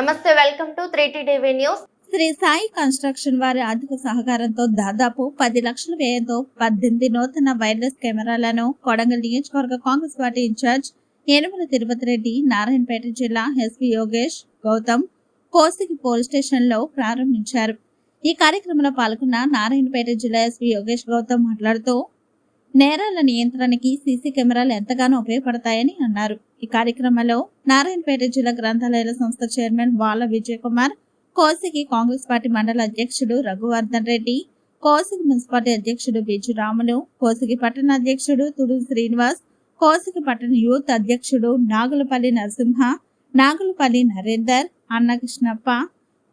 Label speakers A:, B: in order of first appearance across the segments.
A: నమస్తే welcome to three TV news.
B: Sri Sai construction వారి ఆర్థిక సహకారంతో దాదాపు పది లక్షల వ్యయంతో పద్దెనిమిది నూతన వైర్లెస్ కెమెరాలను కొడంగల్ నియోజకవర్గ Congress party in charge Yanamala Tirupati Reddy Narayanpet జిల్లా ఎస్పీ యోగేష్ గౌతమ్ కోసిగి పోలీస్ స్టేషన్లో ప్రారంభించారు. ఈ కార్యక్రమంలో పాల్గొన్న నారాయణపేట జిల్లా ఎస్పీ యోగేష్ గౌతమ్ మాట్లాడుతూ నేరాల నియంత్రణకి సీసీ కెమెరాలు ఎంతగానో ఉపయోగపడతాయని అన్నారు. ఈ కార్యక్రమంలో నారాయణపేట జిల్లా గ్రంథాలయాల సంస్థ చైర్మన్ వాల విజయ్ కుమార్ కోసికి కాంగ్రెస్ పార్టీ మండల అధ్యక్షుడు రఘువర్ధన్ రెడ్డి కోసికి మున్సిపాలిటీ అధ్యక్షుడు బిజు రాములు కోసిగి పట్టణ అధ్యక్షుడు తుడు శ్రీనివాస్ కోసిగి పట్టణ యూత్ అధ్యక్షుడు నాగులపల్లి నరసింహ నాగులపల్లి నరేందర్ అన్నకృష్ణప్ప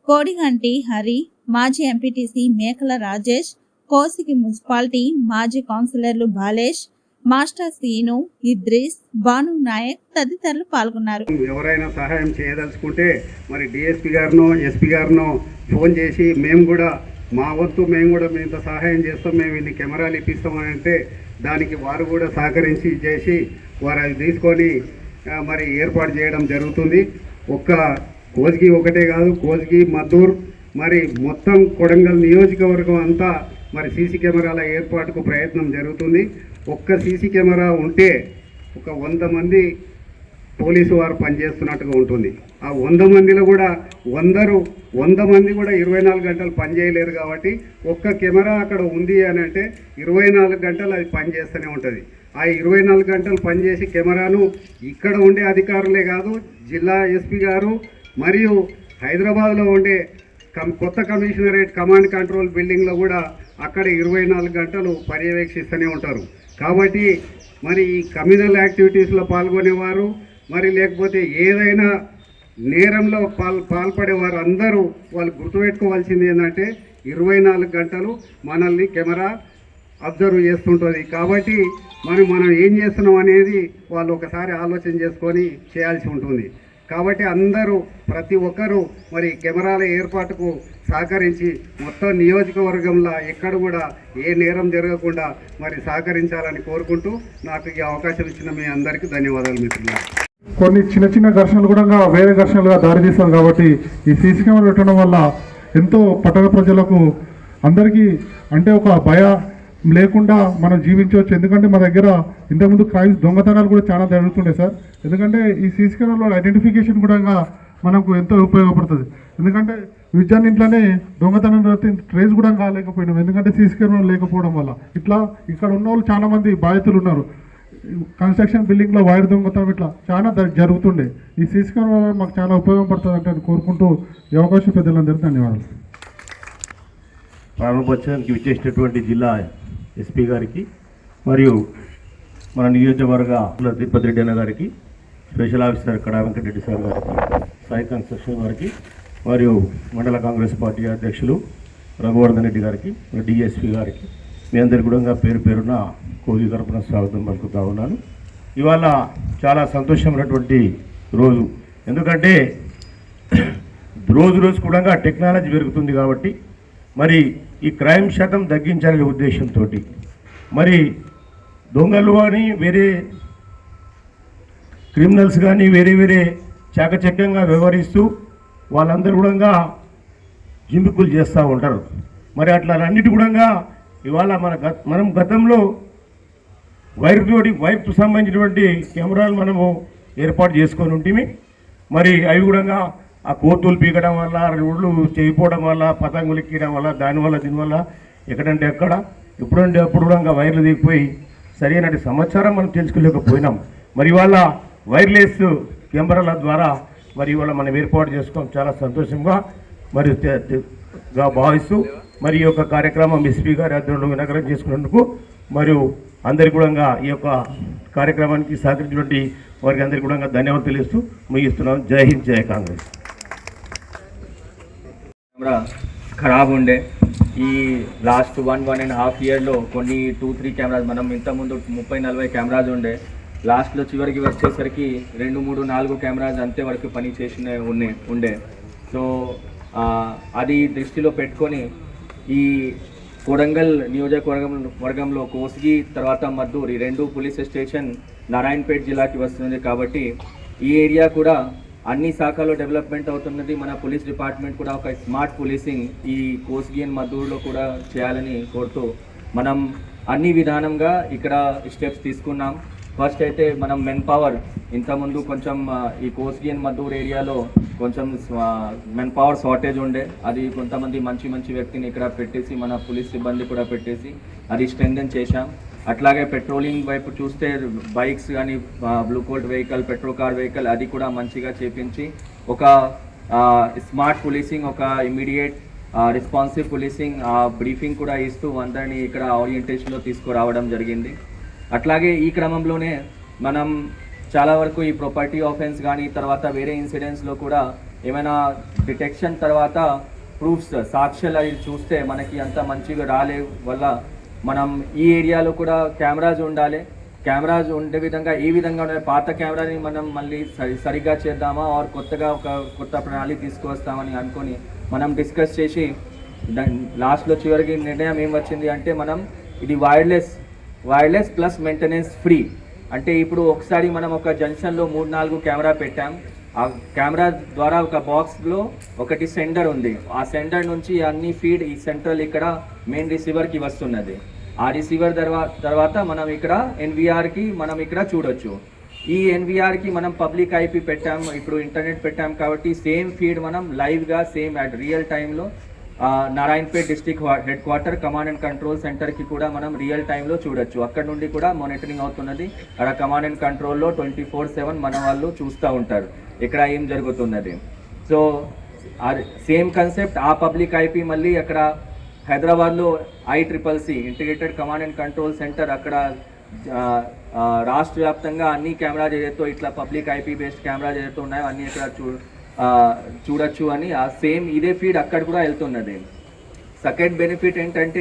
B: కోడిగంటి హరి మాజీ ఎంపీటీసీ మేకల రాజేష్ కోసిగి మున్సిపాలిటీ మాజీ కౌన్సిలర్లు బాలేష్ మాస్టర్ సీను ఇద్రీస్ బాను నాయక్ తదితరులు పాల్గొన్నారు.
C: ఎవరైనా సహాయం చేయదలుచుకుంటే మరి డిఎస్పీ గారినో ఎస్పీ గారినో ఫోన్ చేసి మేము కూడా మా వంతు మేము కూడా మేము ఇంత సహాయం చేస్తాం మేము ఇన్ని కెమెరాలు ఇప్పిస్తామని అంటే దానికి వారు కూడా సహకరించి చేసి వారు అది తీసుకొని మరి ఏర్పాటు చేయడం జరుగుతుంది. ఒక్క కోజ్కి ఒకటే కాదు కోజ్కి మద్దూర్ మరి మొత్తం కొడంగల్ నియోజకవర్గం అంతా మరి సీసీ కెమెరాల ఏర్పాటుకు ప్రయత్నం జరుగుతుంది. ఒక్క సీసీ కెమెరా ఉంటే ఒక వంద మంది పోలీసు వారు పనిచేస్తున్నట్టుగా ఉంటుంది. ఆ వంద మందిలో కూడా వందరు వంద మంది కూడా ఇరవై నాలుగు గంటలు పనిచేయలేరు కాబట్టి ఒక్క కెమెరా అక్కడ ఉంది అని అంటే ఇరవై నాలుగు గంటలు అది పనిచేస్తూనే ఉంటుంది. ఆ ఇరవై నాలుగు గంటలు పనిచేసి కెమెరాను ఇక్కడ ఉండే అధికారులే కాదు జిల్లా ఎస్పీ గారు మరియు హైదరాబాద్లో ఉండే కొత్త కమిషనరేట్ కమాండ్ కంట్రోల్ బిల్డింగ్లో కూడా అక్కడ ఇరవై నాలుగు గంటలు పర్యవేక్షిస్తూనే ఉంటారు. కాబట్టి మరి ఈ కమ్యూనల్ యాక్టివిటీస్లో పాల్గొనేవారు మరి లేకపోతే ఏదైనా నేరంలో పాల్ పాల్పడేవారు అందరూ వాళ్ళు గుర్తుపెట్టుకోవాల్సింది ఏంటంటే ఇరవై నాలుగు గంటలు మనల్ని కెమెరా అబ్జర్వ్ చేస్తుంటుంది. కాబట్టి మరి మనం ఏం చేస్తున్నాం అనేది వాళ్ళు ఒకసారి ఆలోచన చేసుకొని చేయాల్సి ఉంటుంది. కాబట్టి అందరూ ప్రతి ఒక్కరూ మరి కెమెరాల ఏర్పాటుకు సహకరించి మొత్తం నియోజకవర్గంలో ఎక్కడ కూడా ఏ నేరం జరగకుండా మరి సహకరించాలని కోరుకుంటూ నాకు ఈ అవకాశం ఇచ్చిన మీ అందరికీ ధన్యవాదాలు మిత్రులు
D: కొన్ని చిన్న చిన్న ఘర్షణలు కూడా వేరే ఘర్షణలుగా దారితీస్తాం కాబట్టి ఈ సీసీ కెమెరా పెట్టడం వల్ల ఎంతో పట్టణ ప్రజలకు అందరికీ అంటే ఒక భయ లేకుండా మనం జీవించవచ్చు. ఎందుకంటే మా దగ్గర ఇంతకుముందు క్రైమ్స్ దొంగతనాలు కూడా చాలా జరుగుతుండే సార్. ఎందుకంటే ఈ సీసీ కెమెరాలో ఐడెంటిఫికేషన్ కూడా మనకు ఎంతో ఉపయోగపడుతుంది. ఎందుకంటే విద్యాన్ని ఇంట్లోనే దొంగతనం ట్రేస్ కూడా కాలేకపోయినాం ఎందుకంటే సీసీ కెమెరా లేకపోవడం వల్ల. ఇట్లా ఇక్కడ ఉన్న వాళ్ళు చాలా మంది బాధితులు ఉన్నారు. కన్స్ట్రక్షన్ బిల్డింగ్లో వైర్ దొంగతనం ఇట్లా చాలా జరుగుతుండే. ఈ సీసీ కెమెరా వల్ల మాకు చాలా ఉపయోగపడుతుంది అంటే కోరుకుంటూ ఈ అవకాశం పెద్దలందరికీ ధన్యవాదాలు.
E: ప్రారంభోత్సవానికి విచ్చేసినటువంటి జిల్లా ఎస్పీ గారికి మరియు మన నియోజకవర్గ తిరుపతి రెడ్డి అన్న గారికి స్పెషల్ ఆఫీసర్ కడా వెంకటరెడ్డి సార్ గారికి సాయి కన్స్ట్రక్షన్ గారికి మరియు మండల కాంగ్రెస్ పార్టీ అధ్యక్షులు రఘువర్ధన్ రెడ్డి గారికి డిఎస్పీ గారికి మీ అందరి కూడా పేరు పేరున కోజి తరపున స్వాగతం పలుకుతా ఉన్నాను. ఇవాళ చాలా సంతోషమైనటువంటి రోజు. ఎందుకంటే రోజు రోజు కూడా టెక్నాలజీ పెరుగుతుంది కాబట్టి మరి ఈ క్రైమ్ శాతం తగ్గించాలనే ఉద్దేశంతో మరి దొంగలు అని వేరే క్రిమినల్స్ కానీ వేరే వేరే చాకచక్యంగా వ్యవహరిస్తూ వాళ్ళందరూ కూడా జింపికులు చేస్తూ ఉంటారు. మరి అట్లా అన్నిటి కూడా ఇవాళ మన గత మనం గతంలో వైర్ తోటి వైర్కు సంబంధించినటువంటి కెమెరాలు మనము ఏర్పాటు చేసుకొని ఉంటిమి. మరి అవి కూడా ఆ కోతులు పీకడం వల్ల రోడ్లు చేయిపోవడం వల్ల పతంగులు ఎక్కడం వల్ల దానివల్ల దీనివల్ల ఎక్కడంటే ఎక్కడ ఇప్పుడంటే అప్పుడు కూడా వైర్లు దిగిపోయి సరైన సమాచారం మనం తెలుసుకోలేకపోయినాం. మరి ఇవాళ వైర్లెస్ కెమెరాల ద్వారా మరి ఇవాళ మనం ఏర్పాటు చేసుకోవడం చాలా సంతోషంగా మరియు భావిస్తూ మరి ఈ యొక్క కార్యక్రమం ఎస్పీ గారి ఆధ్వర్యంలో వినగరం చేసుకున్నందుకు మరియు అందరి కూడా ఈ యొక్క కార్యక్రమానికి సహకరించినటువంటి వారికి అందరికీ కూడా ధన్యవాదాలు తెలుస్తూ ముగిస్తున్నాం. జై హింద్ జై కాంగ్రెస్.
F: కూడా ఖరాబ్ ఉండే. ఈ last one one and half ఇయర్లో కొన్ని టూ త్రీ కెమెరాస్ మనం ఇంతకుముందు ముప్పై నలభై కెమెరాస్ ఉండే. లాస్ట్లో చివరికి వచ్చేసరికి రెండు మూడు నాలుగు కెమెరాస్ అంతే వరకు పని చేసిన ఉండే ఉండే. సో అది దృష్టిలో పెట్టుకొని ఈ కొడంగల్ నియోజకవర్గం వర్గంలో కోసిగి తర్వాత మద్దూరు ఈ రెండు పోలీస్ స్టేషన్ నారాయణపేట్ జిల్లాకి వస్తుంది కాబట్టి ఈ ఏరియా కూడా అన్ని శాఖలో డెవలప్మెంట్ అవుతున్నది. మన పోలీస్ డిపార్ట్మెంట్ కూడా ఒక స్మార్ట్ పోలీసింగ్ ఈ కోస్గియన్ మద్దూరులో కూడా చేయాలని కోరుతూ మనం అన్ని విధానంగా ఇక్కడ స్టెప్స్ తీసుకున్నాం. ఫస్ట్ అయితే మనం మెన్ పవర్ ఇంతకుముందు కొంచెం ఈ కోస్గియన్ మద్దూరు ఏరియాలో కొంచెం మెన్ పవర్ షార్టేజ్ ఉండే. అది కొంతమంది మంచి మంచి వ్యక్తిని ఇక్కడ పెట్టేసి మన పోలీస్ సిబ్బంది కూడా పెట్టేసి అది స్ట్రెంగ్ చేశాం. అట్లాగే పెట్రోలింగ్ వైపు చూస్తే బైక్స్ కానీ blue colt vehicle petrol car vehicle అది కూడా మంచిగా చేపించి ఒక స్మార్ట్ పోలీసింగ్ ఒక ఇమీడియట్ రెస్పాన్సివ్ పోలీసింగ్ బ్రీఫింగ్ కూడా ఇస్తూ అందరినీ ఇక్కడ ఓరియంటేషన్లో తీసుకురావడం జరిగింది. అట్లాగే ఈ క్రమంలోనే మనం చాలా వరకు ఈ ప్రాపర్టీ ఆఫెన్స్ కానీ తర్వాత వేరే ఇన్సిడెంట్స్లో కూడా ఏమైనా డిటెక్షన్ తర్వాత ప్రూఫ్స్ సాక్ష్యాలు అవి చూస్తే మనకి అంత మంచిగా రాలే వల్ల మనం ఈ ఏరియాలో కూడా కెమెరాస్ ఉండాలి. కెమెరాస్ ఉండే విధంగా ఏ విధంగా ఉండాలి. పాత కెమెరాని మనం మళ్ళీ సరి సరిగ్గా చేద్దామా? ఆర్ కొత్తగా ఒక కొత్త ప్రణాళిక తీసుకువస్తామని అనుకొని మనం డిస్కస్ చేసి లాస్ట్లో చివరికి నిర్ణయం ఏం వచ్చింది అంటే మనం ఇది wireless wireless plus maintenance free. అంటే ఇప్పుడు ఒకసారి మనం ఒక జంక్షన్లో మూడు నాలుగు కెమెరా పెట్టాం. ఆ కెమెరా ద్వారా ఒక బాక్స్లో ఒకటి సెండర్ ఉంది. ఆ సెండర్ నుంచి అన్ని ఫీడ్ ఈ సెంట్రల్ ఇక్కడ మెయిన్ రిసీవర్కి వస్తున్నది. ఆ రిసీవర్ తర్వాత తర్వాత మనం ఇక్కడ ఎన్విఆర్కి మనం ఇక్కడ చూడొచ్చు. ఈ ఎన్విఆర్కి మనం పబ్లిక్ ఐపీ పెట్టాం. ఇప్పుడు ఇంటర్నెట్ పెట్టాం కాబట్టి సేమ్ ఫీడ్ మనం లైవ్గా సేమ్ అట్ రియల్ టైంలో Narayanpet district headquarter command and control సెంటర్కి కూడా మనం రియల్ టైంలో చూడొచ్చు. అక్కడ నుండి కూడా మానిటరింగ్ అవుతున్నది. అక్కడ కమాండ్ అండ్ కంట్రోల్లో ట్వంటీ ఫోర్ సెవెన్ మన వాళ్ళు చూస్తూ ఉంటారు. ఇక్కడ ఏం జరుగుతున్నది? సో అది సేమ్ కన్సెప్ట్ ఆ పబ్లిక్ ఐపీ మళ్ళీ అక్కడ హైదరాబాద్లో I triple C integrated command and control centre అక్కడ రాష్ట్ర వ్యాప్తంగా అన్ని కెమెరా ఏదైతే ఇట్లా పబ్లిక్ ఐపీ బేస్డ్ కెమెరా ఏదైతే ఉన్నాయో. అన్ని ఇక్కడ చూ చూడొచ్చు అని ఆ సేమ్ ఇదే ఫీడ్ అక్కడ కూడా వెళ్తున్నది. సెకండ్ బెనిఫిట్ ఏంటంటే